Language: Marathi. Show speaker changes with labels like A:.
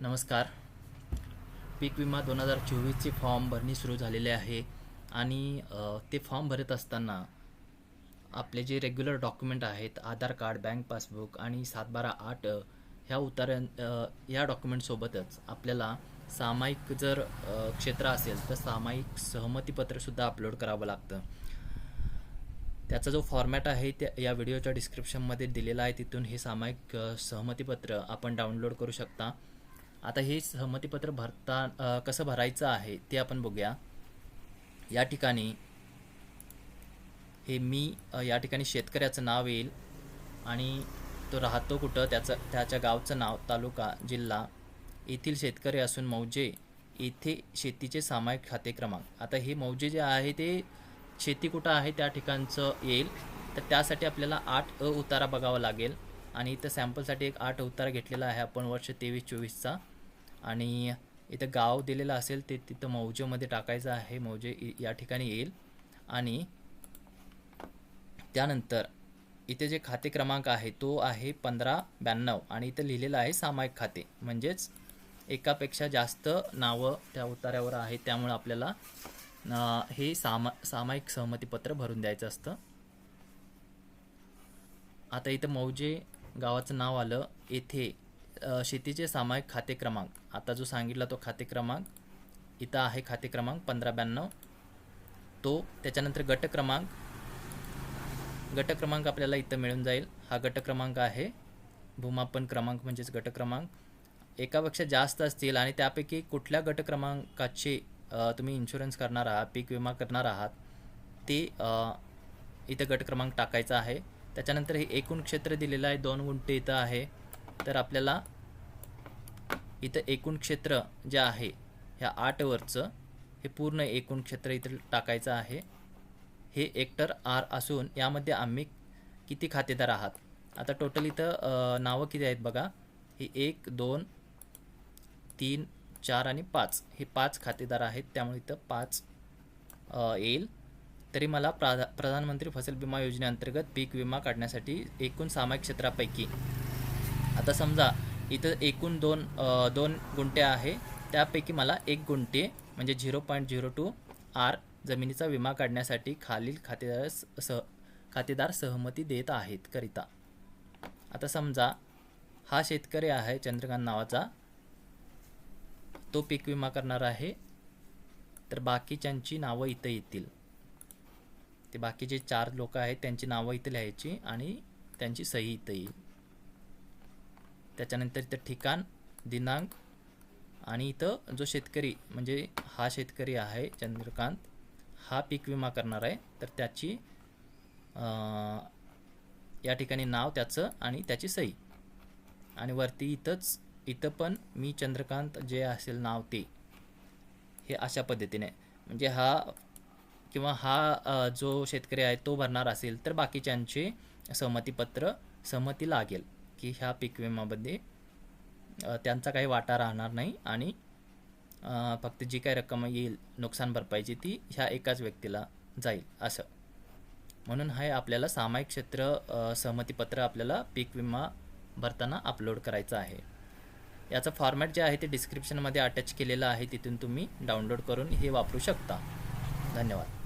A: नमस्कार. पीक विमा दोन हजार चोवीसचे फॉर्म भरणे सुरू झालेले आहे आणि ते फॉर्म भरत असताना आपले जे रेग्युलर डॉक्युमेंट आहेत आधार कार्ड बँक पासबुक आणि सात बारा आठ ह्या उतार्यां या डॉक्युमेंटसोबतच आपल्याला सामायिक जर क्षेत्र असेल तर सामायिक सहमतीपत्रसुद्धा अपलोड करावं लागतं. त्याचा जो फॉर्मॅट आहे त्या या व्हिडिओच्या डिस्क्रिप्शनमध्ये दिलेला आहे तिथून हे सामायिक सहमतीपत्र आपण डाउनलोड करू शकता. आता हे सहमतीपत्र भरता कसं भरायचं आहे ते आपण बघूया. या ठिकाणी हे मी या ठिकाणी शेतकऱ्याचं नाव येईल आणि तो राहतो कुठं? त्याचं त्याच्या गावचं नाव तालुका जिल्हा. येथील शेतकरी असून मौजे येथे शेतीचे सामायिक खाते क्रमांक. आता हे मौजे जे आहे ते शेती कुठं आहे त्या ठिकाणचं येईल. तर त्यासाठी आपल्याला आठ अ उतारा बघावा लागेल. आणि इथं सॅम्पलसाठी एक आठ उतारा घेतलेला आहे आपण वर्ष तेवीस चोवीसचा. आणि इथं गाव दिलेलं असेल ते तिथं मौजेमध्ये टाकायचं आहे. मौजे या ठिकाणी येईल. आणि त्यानंतर इथे जे खाते क्रमांक आहे तो आहे पंधरा ब्याण्णव. आणि इथं लिहिलेलं आहे सामायिक खाते. म्हणजेच एकापेक्षा जास्त नावं त्या उतार्यावर आहेत. त्यामुळे आपल्याला हे सामा सामायिक सहमतीपत्र भरून द्यायचं असतं. आता इथं मौजे गावाचं नाव आलं. येथे शेतीचे सामायिक खाते क्रमांक. आता जो सांगितला तो खाते क्रमांक इथं आहे खाते क्रमांक पंधरा ब्याण्णव. तो त्याच्यानंतर गट क्रमांक गट क्रमांक आपल्याला इथं मिळून जाईल. हा गट क्रमांक आहे भूमापन क्रमांक म्हणजेच गट क्रमांक. एकापेक्षा जास्त असतील आणि त्यापैकी कुठल्या गट क्रमांकाचे तुम्ही इन्शुरन्स करणार आहात पीक विमा करणार आहात ते इथं गट क्रमांक टाकायचा आहे. त्याच्यानंतर हे एकूण क्षेत्र दिलेलं आहे दोन गुंठे इथं आहे. तर आपल्याला इथं एकूण क्षेत्र जे आहे ह्या आठवरचं हे पूर्ण एकूण क्षेत्र इथं टाकायचं आहे. हे एकटर आर असून यामध्ये आम्ही किती खातेदार आहात? आता टोटल इथं नावं किती आहेत बघा? हे एक दोन तीन चार आणि पाच. हे पाच खातेदार आहेत त्यामुळे इथं पाच येईल. तरी मला प्राधा प्रधानमंत्री फसल विमा योजनेअंतर्गत पीक विमा काढण्यासाठी एकूण सामायिक क्षेत्रापैकी आता समजा इथं एकूण दोन दोन गुंठे आहे. त्यापैकी मला एक गुंठे म्हणजे zero point zero two are जमिनीचा विमा काढण्यासाठी खालील खातेदार सह खातेदार सहमती देत आहेत करिता. आता समजा हा शेतकरी आहे चंद्रकांत नावाचा. तो पीक विमा करणार आहे. तर बाकीच्यांची नावं इथं येतील. ते बाकीचे चार लोक आहेत त्यांची नावं इथं लिहायची आणि त्यांची सही इथं येईल. त्याच्यानंतर इथं ठिकाण दिनांक आणि इथं जो शेतकरी म्हणजे हा शेतकरी आहे चंद्रकांत हा पीक विमा करणार आहे. तर त्याची या ठिकाणी नाव त्याचं आणि त्याची सही. आणि वरती इथंच इथं पण मी चंद्रकांत जे असेल नाव ते हे अशा पद्धतीने. म्हणजे हा किंवा हा जो शेतकरी आहे तो भरणार असेल तर बाकीच्यांचे सहमतीपत्र सहमती लागेल. की ह्या पीक विम्यामध्ये त्यांचा काही वाटा राहणार नाही आणि फक्त जी काही रक्कम येईल नुकसान भरपाईची ती ह्या एकाच व्यक्तीला जाईल असं. म्हणून हे आपल्याला सामायिक क्षेत्र सहमतीपत्र आपल्याला पीक विमा भरताना अपलोड करायचं आहे. याचं फॉर्मॅट जे आहे ते डिस्क्रिप्शनमध्ये अटॅच केलेलं आहे तिथून तुम्ही डाउनलोड करून हे वापरू शकता. धन्यवाद.